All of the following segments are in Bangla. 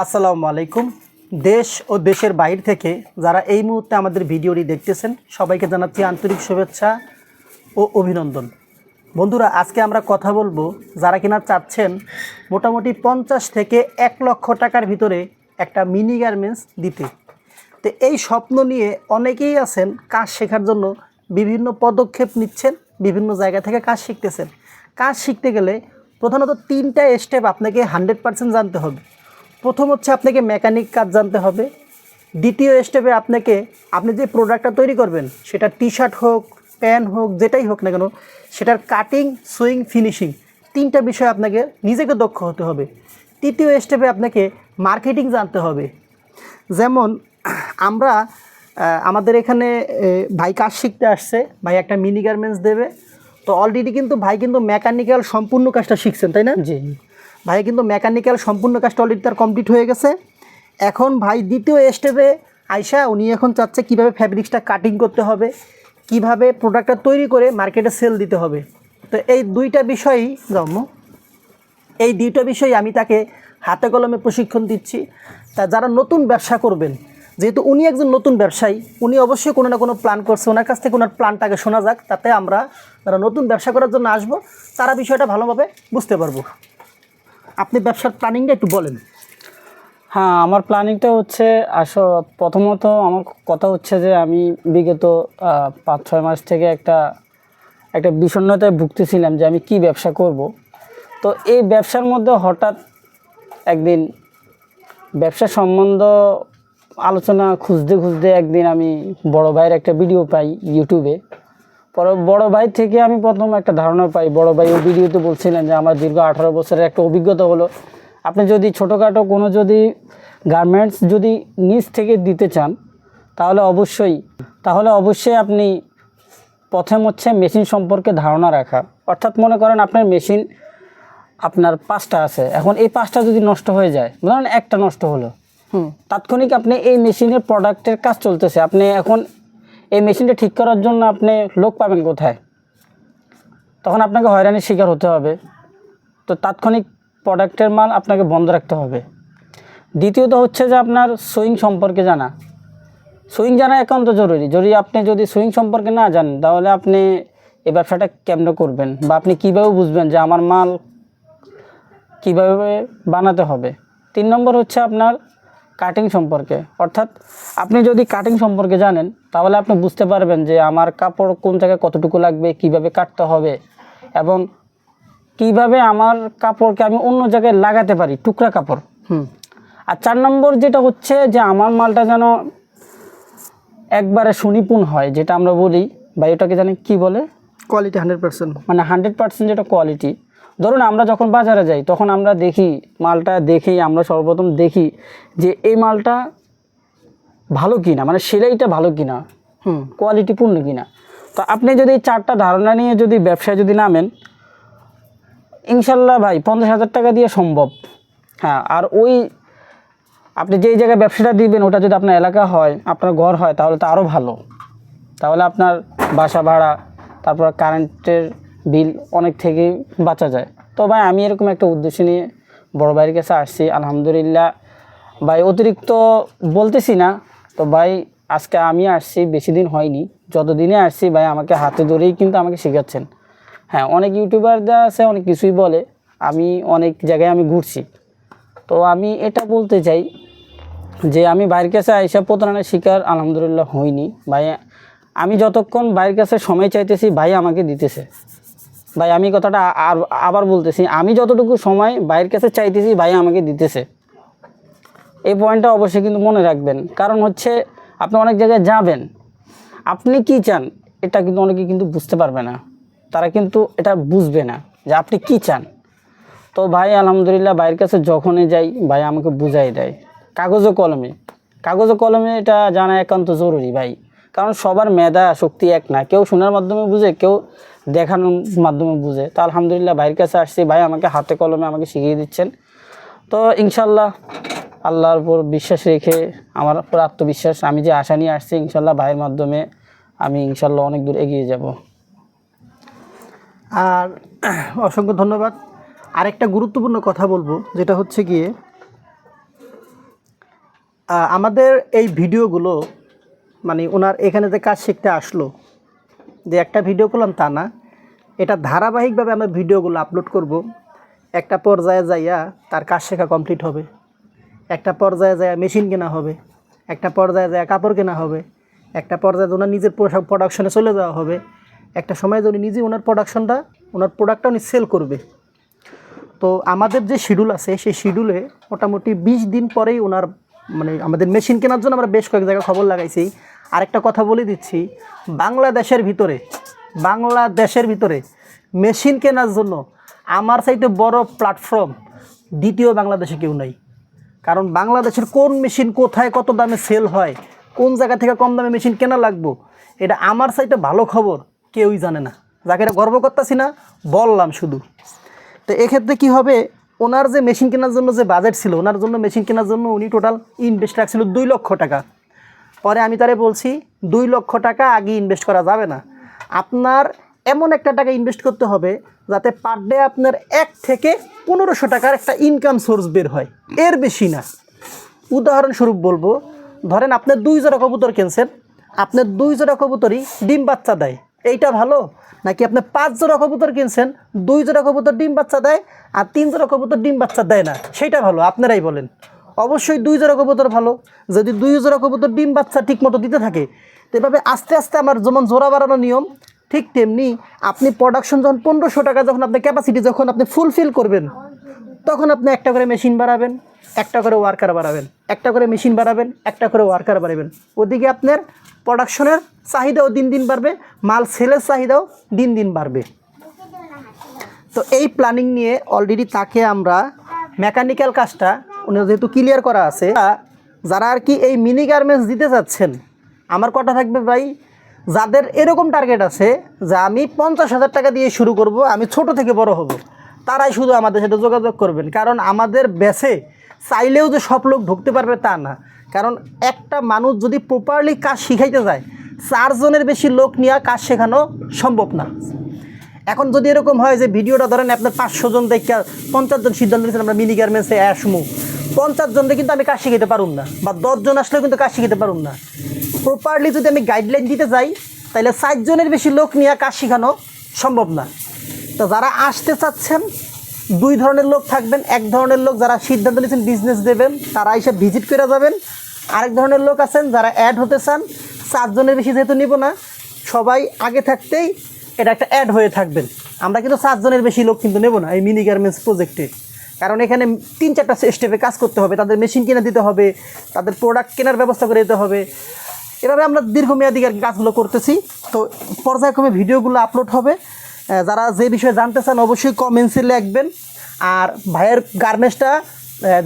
আসসালামু আলাইকুম। দেশ ও দেশের বাইরে থেকে যারা এই মুহূর্তে আমাদের ভিডিওটি দেখতেছেন, সবাইকে জানাচ্ছি আন্তরিক শুভেচ্ছা ও অভিনন্দন। বন্ধুরা, আজকে আমরা কথা বলব যারা কিনা চাচ্ছেন মোটামুটি পঞ্চাশ থেকে এক লক্ষ টাকার ভিতরে একটা মিনি গার্মেন্টস দিতে। তো এই স্বপ্ন নিয়ে অনেকেই আছেন, কাজ শেখার জন্য বিভিন্ন পদক্ষেপ নিচ্ছেন, বিভিন্ন জায়গা থেকে কাজ শিখতেছেন। কাজ শিখতে গেলে প্রধানত তিনটা স্টেপ আপনাকে হান্ড্রেড পার্সেন্ট জানতে হবে। প্রথম হচ্ছে আপনাকে মেকানিক কাজ জানতে হবে। দ্বিতীয় স্টেপে আপনাকে, আপনি যে প্রোডাক্টটা তৈরি করবেন, সেটা টি শার্ট হোক প্যান্ট হোক, যেটাই হোক না কেন, সেটার কাটিং সুইং ফিনিশিং তিনটা বিষয় আপনাকে নিজেকে দক্ষ হতে হবে। তৃতীয় স্টেপে আপনাকে মার্কেটিং জানতে হবে। যেমন, আমরা আমাদের এখানে ভাই কাজ শিখতে আসছে, ভাই একটা মিনি গার্মেন্টস দেবে। তো অলরেডি কিন্তু ভাই কিন্তু মেকানিক্যাল সম্পূর্ণ কাজটা শিখছেন, তাই না? জি। ভাই, কিন্তু মেকানিক্যাল সম্পূর্ণ কাজটা অলরেডি তার কমপ্লিট হয়ে গেছে। এখন ভাই, দ্বিতীয় স্টেপে আইসা উনি এখন চাচ্ছে কীভাবে ফ্যাব্রিক্সটা কাটিং করতে হবে, কীভাবে প্রোডাক্টটা তৈরি করে মার্কেটে সেল দিতে হবে। তো এই দুইটা বিষয়ই জন্ম এই দুইটা বিষয় আমি তাকে হাতে কলমে প্রশিক্ষণ দিচ্ছি। তা যারা নতুন ব্যবসা করবেন, যেহেতু উনি একজন নতুন ব্যবসায়ী, উনি অবশ্যই কোনো না কোনো প্ল্যান করছে। ওনার কাছ থেকে ওনার প্ল্যানটাকে শোনা যাক। তাতে আমরা যারা নতুন ব্যবসা করার জন্য আসব, তারা বিষয়টা ভালোভাবে বুঝতে পারব। আপনি ব্যবসার প্ল্যানিংটা একটু বলেন। হ্যাঁ আমার প্ল্যানিংটা হচ্ছে, আস, প্রথমত আমার কথা হচ্ছে যে আমি বিগত পাঁচ, ছয় মাস থেকে একটা একটা বিষণ্ণতায় ভুগতেছিলাম যে আমি কি ব্যবসা করব। তো এই ব্যবসার মধ্যে হঠাৎ একদিন ব্যবসা সম্বন্ধ আলোচনা খুঁজতে খুঁজতে একদিন আমি বড় ভাইয়ের একটা ভিডিও পাই ইউটিউবে। বড় ভাই থেকে আমি প্রথম একটা ধারণা পাই। বড় ভাই ওই ভিডিওতে বলছিলেন যে আমার দীর্ঘ আঠারো বছরের একটা অভিজ্ঞতা হলো। আপনি যদি ছোটোখাটো কোনো যদি গার্মেন্টস যদি নিজ থেকে দিতে চান তাহলে অবশ্যই তাহলে অবশ্যই আপনি প্রথম হচ্ছে মেশিন সম্পর্কে ধারণা রাখা। অর্থাৎ মনে করেন আপনার মেশিন আপনার পাঁচটা আছে। এখন এই পাঁচটা যদি নষ্ট হয়ে যায় ধরেন একটা নষ্ট হলো। হুম। তাৎক্ষণিক আপনি এই মেশিনের প্রোডাক্টের কাজ চলতেছে। আপনি এখন এই মেশিনটা ঠিক করার জন্য আপনি লোক পাবেন কোথায়? তখন আপনাকে হয়রানির শিকার হতে হবে। তো তাৎক্ষণিক প্রোডাক্টের মাল আপনাকে বন্ধ রাখতে হবে। দ্বিতীয়ত হচ্ছে যে আপনার সুইং সম্পর্কে জানা। সুইং জানা একান্ত জরুরি। যদি আপনি যদি সুইং সম্পর্কে না জানেন তাহলে আপনি এই ব্যবসাটা কেমনে করবেন? বা আপনি কীভাবে বুঝবেন যে আমার মাল কীভাবে বানাতে হবে? তিন নম্বর হচ্ছে আপনার কাটিং সম্পর্কে। অর্থাৎ আপনি যদি কাটিং সম্পর্কে জানেন তাহলে আপনি বুঝতে পারবেন যে আমার কাপড় কোন জায়গায় কতটুকু লাগবে কীভাবে কাটতে হবে এবং কীভাবে আমার কাপড়কে আমি অন্য জায়গায় লাগাতে পারি টুকরা কাপড়। হুম। আর চার নম্বর যেটা হচ্ছে যে আমার মালটা যেন একবারে সুনিপুণ হয় যেটা আমরা বলি বা এটাকে জানি কি বলে? কোয়ালিটি হান্ড্রেড পার্সেন্ট মানে হান্ড্রেড পার্সেন্ট যেটা কোয়ালিটি ধরুন আমরা যখন বাজারে যাই, তখন আমরা দেখি, মালটা দেখি আমরা সর্বপ্রথম দেখি যে এই মালটা ভালো কিনা মানে সেলাইটা ভালো কিনা, হুম, কোয়ালিটিপূর্ণ কিনা। তো আপনি যদি এই চারটা ধারণা নিয়ে যদি ব্যবসায় যদি নামেন, ইনশাল্লাহ ভাই পঞ্চাশ হাজার টাকা দিয়ে সম্ভব। হ্যাঁ আর ওই আপনি যেই জায়গায় ব্যবসাটা দিবেন, ওটা যদি আপনার এলাকা হয়, আপনার ঘর হয়, তাহলে তো আরও ভালো। তাহলে আপনার বাসা ভাড়া, তারপর কারেন্টের বিল অনেক থেকেই বাঁচা যায়। তো ভাই, আমি এরকম একটা উদ্দেশ্য নিয়ে বড় ভাইয়ের কাছে আসছি। আলহামদুলিল্লাহ। ভাই, অতিরিক্ত বলতেছি না। তো ভাই, আজকে আমি আসছি, বেশি দিন হয়নি। যতদিনে আসছি, ভাই, আমাকে হাতে ধরেই কিন্তু আমাকে শেখাচ্ছেন। হ্যাঁ অনেক ইউটিউবাররা আছে, অনেক কিছুই বলে। আমি অনেক জায়গায় আমি ঘুরছি। তো আমি এটা বলতে চাই যে, আমি বাইরের কাছে আইসা প্রতারণার শিকার আলহামদুলিল্লাহ হইনি। ভাই, আমি যতক্ষণ বাইরের কাছে সময় চাইতেছি, ভাই আমাকে দিতেছে। ভাই, আমি কথাটা আর আবার বলতেছি, আমি যতটুকু সময় বাইরের কাছে চাইতেছি, ভাই আমাকে দিতেছে। এই পয়েন্টটা অবশ্যই কিন্তু মনে রাখবেন। কারণ হচ্ছে, আপনি অনেক জায়গায় যাবেন। আপনি কি চান, এটা কিন্তু অনেকে কিন্তু বুঝতে পারবে না। তারা কিন্তু এটা বুঝবে না যে আপনি কি চান। তো ভাই, আলহামদুলিল্লাহ, ভাইয়ের কাছে যখনই যাই, ভাই আমাকে বুঝাই দেয়। কাগজ কলমে। কাগজ কলমে এটা জানা একান্ত জরুরি, ভাই। কারণ সবার মেধা শক্তি এক না। কেউ শোনার মাধ্যমে বুঝে, কেউ দেখানোর মাধ্যমে বুঝে। তো আলহামদুলিল্লাহ ভাইয়ের কাছে আসছি। ভাই আমাকে হাতে কলমে আমাকে শিখিয়ে দিচ্ছেন। তো ইনশাল্লাহ আল্লাহর উপর বিশ্বাস রেখে, আমার উপর আত্মবিশ্বাস, আমি যে আশা নিয়ে আসছি, ইনশাল্লাহ ভাইয়ের মাধ্যমে আমি ইনশাল্লাহ অনেক দূর এগিয়ে যাব। আর অসংখ্য ধন্যবাদ। আরেকটা গুরুত্বপূর্ণ কথা বলব, যেটা হচ্ছে গিয়ে আমাদের এই ভিডিওগুলো মানে ওনার এখানে যে কাজ শিখতে আসলো, যে একটা ভিডিও করলাম তা না, এটা ধারাবাহিকভাবে আমরা ভিডিওগুলো আপলোড করব। একটা পর্যায়ে যাইয়া তার কাজ শেখা কমপ্লিট হবে, একটা পর্যায়ে যায় মেশিন কেনা হবে, একটা পর্যায়ে যায় কাপড় কেনা হবে, একটা পর্যায়ে ওনার নিজের প্রোডাকশনে চলে যাওয়া হবে, একটা সময় উনি নিজে ওনার প্রোডাকশনটা ওনার প্রোডাক্টটা উনি সেল করবে। তো আমাদের যে শিডিউল আছে, সেই শিডিউলে মোটামুটি বিশ দিন পরেই ওনার মানে আমাদের মেশিন কেনার জন্য আমরা বেশ কয়েক জায়গায় খবর লাগাইছি। আরেকটা কথা বলে দিচ্ছি, বাংলাদেশের ভিতরে বাংলাদেশের ভিতরে মেশিন কেনার জন্য আমার চাইতে বড় প্ল্যাটফর্ম দ্বিতীয় বাংলাদেশে কেউ নাই। কারণ বাংলাদেশের কোন মেশিন কোথায় কত দামে সেল হয়, কোন জায়গা থেকে কম দামে মেশিন কেনা লাগবো, এটা আমার চাইতে ভালো খবর কেউই জানে না। যাকে এটা গর্ব করতেছি না, বললাম শুধু। তো এক্ষেত্রে কি হবে ওনার যে মেশিন কেনার জন্য যে বাজেট ছিল, ওনার জন্য মেশিন কেনার জন্য উনি টোটাল ইনভেস্ট রাখছিল দুই লক্ষ টাকা। পরে আমি তারে বলছি, দুই লক্ষ টাকা আগে ইনভেস্ট করা যাবে না। আপনার এমন একটা টাকা ইনভেস্ট করতে হবে যাতে পার ডে আপনার এক থেকে পনেরোশো টাকার একটা ইনকাম সোর্স বের হয়। এর বেশি না। উদাহরণস্বরূপ বলব, ধরেন আপনি দুই জোড়া কবুতর কিনছেন আপনার দুই জোড়া কবুতরই ডিম বাচ্চা দেয়। এইটা ভালো? নাকি আপনি পাঁচ জোড়া কবুতর কিনছেন, দুই জোড়া কবুতর ডিম বাচ্চা দেয়, আর তিন জোড়া কবুতর ডিম বাচ্চা দেয় না? সেটা ভালো, আপনারাই বলেন। অবশ্যই দুই জোড়া কবুতর ভালো। যদি দুই জোড়া কবুতর ডিম বাচ্চা ঠিক মতো দিতে থাকে, তো এভাবে আস্তে আস্তে আমার যেমন জোড়া বাড়ানো নিয়ম, ঠিক তেমনি আপনি প্রোডাকশন যখন পনেরোশো টাকা যখন আপনি ক্যাপাসিটি যখন আপনি ফুলফিল করবেন, তখন আপনি একটা করে মেশিন বাড়াবেন, একটা করে ওয়ার্কার বাড়াবেন। একটা করে মেশিন বাড়াবেন একটা করে ওয়ার্কার বাড়াবেন ওদিকে আপনার প্রোডাকশনের চাহিদাও দিন দিন বাড়বে, মাল সেলের চাহিদাও দিন দিন বাড়বে। তো এই প্ল্যানিং নিয়ে অলরেডি তাকে আমরা মেকানিক্যাল কাজটা উনি যেহেতু ক্লিয়ার করা আছে, যারা আর কি এই মিনি গার্মেন্টস দিতে চাচ্ছেন, আমার কথা থাকবে ভাই, যাদের এরকম টার্গেট আছে যে আমি পঞ্চাশ হাজার টাকা দিয়ে শুরু করব, আমি ছোট থেকে বড় হব, তারাই শুধু আমাদের সাথে যোগাযোগ করবেন। কারণ আমাদের বেসে চাইলেও যে সব লোক ঢুকতে পারবে তা না। কারণ একটা মানুষ যদি প্রপারলি কাজ শিখাইতে যায়, চারজনের বেশি লোক নিয়ে কাজ শেখানো সম্ভব না। এখন যদি এরকম হয় যে ভিডিওটা ধরেন আপনার পাঁচশো জন দেখে পঞ্চাশ জন সিদ্ধান্ত নিয়েছেন আমরা মিনি গার্মেন্টসে অ্যাসমু পঞ্চাশ জনকে কিন্তু আমি কাজ শিখাতে পারুম না বা দশজন আসলেও কিন্তু কাজ শিখাতে পারুম না। প্রপারলি যদি আমি গাইডলাইন দিতে যাই তাহলে ষাট জনের বেশি লোক নিয়ে কাজ শেখানো সম্ভব না। তো যারা আসতে চাচ্ছেন দুই ধরনের লোক থাকবেন, এক ধরনের লোক যারা সিদ্ধান্ত নিয়েছেন বিজনেস দেবেন, তারা এসে ভিজিট করে যাবেন। আরেক ধরনের লোক আছেন যারা অ্যাড হতে চান চারজনের বেশি যেহেতু নিব না, সবাই আগে থাকতেই এটা একটা অ্যাড হয়ে থাকবেন। আমরা কিন্তু সাতজনের বেশি লোক কিন্তু নেব না এই মিনি গার্মেন্টস প্রজেক্টে কারণ এখানে তিন চারটা স্টেপে কাজ করতে হবে, তাদের মেশিন কিনে দিতে হবে, তাদের প্রোডাক্ট কেনার ব্যবস্থা করে দিতে হবে। এভাবে আমরা দীর্ঘমেয়াদী আর কাজগুলো করতেছি। তো পর্যায়ক্রমে ভিডিওগুলো আপলোড হবে। যারা যে বিষয়ে জানতে চান অবশ্যই কমেন্টসে লিখবেন। আর ভাইয়ের গার্মেন্টসটা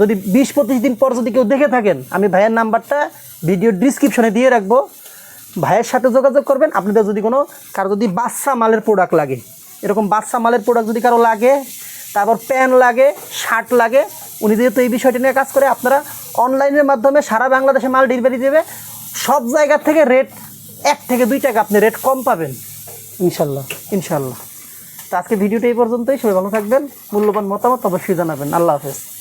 যদি বিশ পঁচিশ দিন পর যদি কেউ দেখে থাকেন, আমি ভাইয়ের নাম্বারটা ভিডিও ডিসক্রিপশনে দিয়ে রাখব। ভাইয়ের সাথে যোগাযোগ করবেন। আপনাদের যদি কোনো, কারও যদি বাচ্চা মালের প্রোডাক্ট লাগে, এরকম বাচ্চা মালের প্রোডাক্ট যদি কারও লাগে, তারপর প্যান লাগে শার্ট লাগে, উনি যেহেতু এই বিষয়টি নিয়ে কাজ করে, আপনারা অনলাইনের মাধ্যমে সারা বাংলাদেশে মাল ডেলিভারি দেবে। সব জায়গা থেকে রেট এক থেকে দুই টাকা আপনি রেট কম পাবেন। ইনশাল্লাহ ইনশাল্লাহ। তো আজকে ভিডিওটা এই পর্যন্তই। সবাই ভালো থাকবেন। মূল্যবান মতামত অবশ্যই জানাবেন। আল্লাহ হাফেজ।